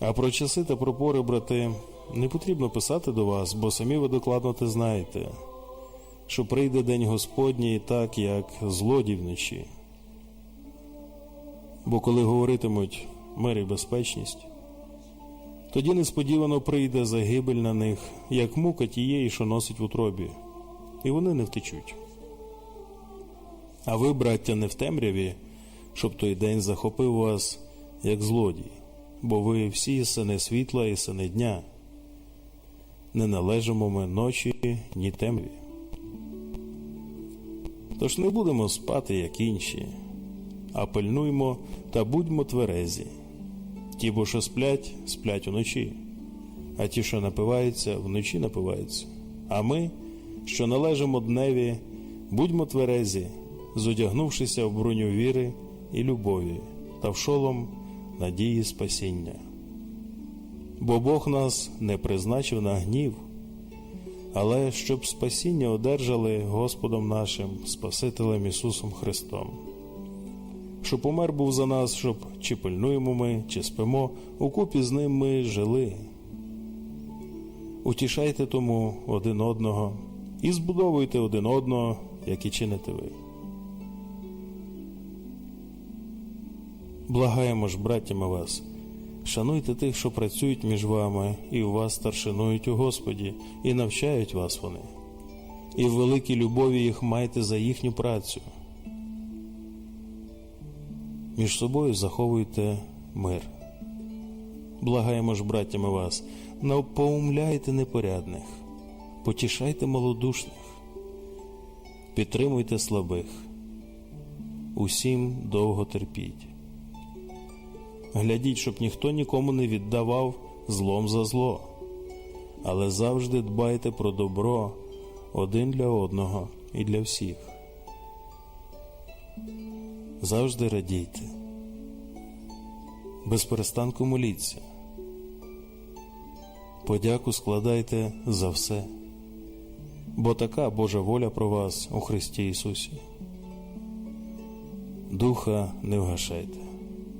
А про часи та про пори, брати, не потрібно писати до вас, бо самі ви докладно те знаєте, що прийде день Господній так, як злодій вночі. Бо коли говоритимуть мир і безпечність, тоді несподівано прийде загибель на них, як мука тієї, що носить в утробі, і вони не втечуть. А ви, браття, не в темряві, щоб той день захопив вас, як злодій, бо ви всі сини світла і сини дня. Не належимо ми ночі, ні темряві. Тож не будемо спати, як інші, а пильнуймо та будьмо тверезі. Ті, бо що сплять, сплять уночі, а ті, що напиваються, вночі напиваються. А ми, що належимо дневі, будьмо тверезі, зодягнувшися в броню віри і любові та в шолом надії спасіння. Бо Бог нас не призначив на гнів, але щоб спасіння одержали Господом нашим, Спасителем Ісусом Христом. Що помер був за нас, щоб чи пильнуємо ми, чи спимо, укупі з ним ми жили. Утішайте тому один одного і збудовуйте один одного, як і чините ви. Благаємо ж, браттями вас, шануйте тих, що працюють між вами, і у вас старшинують у Господі, і навчають вас вони, і в великій любові їх майте за їхню працю. Між собою заховуйте мир. Благаємо ж, браттями вас, напоумляйте непорядних, потішайте малодушних, підтримуйте слабих, усім довго терпіть. Глядіть, щоб ніхто нікому не віддавав злом за зло, але завжди дбайте про добро один для одного і для всіх. Завжди радійте, без перестанку моліться, подяку складайте за все, бо така Божа воля про вас у Христі Ісусі. Духа не вгашайте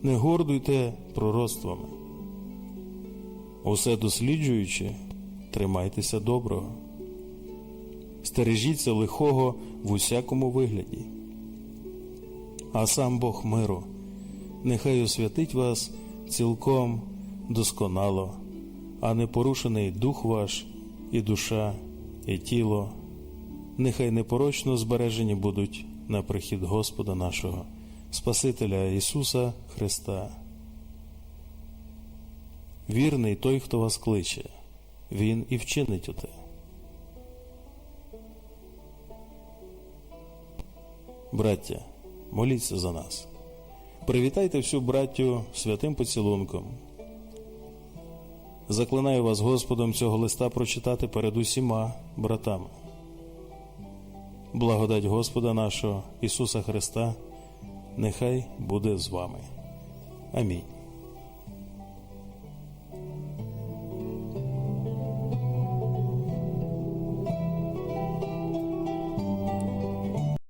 не гордуйте пророцтвами. Усе досліджуючи, тримайтеся доброго, стережіться лихого в усякому вигляді. А сам Бог миру, нехай освятить вас цілком досконало, а не порушений дух ваш, і душа, і тіло, нехай непорочно збережені будуть на прихід Господа нашого. Спасителя Ісуса Христа. Вірний той, хто вас кличе, Він і вчинить оте. Браття, моліться за нас. Привітайте всю браттю святим поцілунком. Заклинаю вас Господом цього листа прочитати перед усіма братами. Благодать Господа нашого Ісуса Христа нехай буде з вами. Амінь.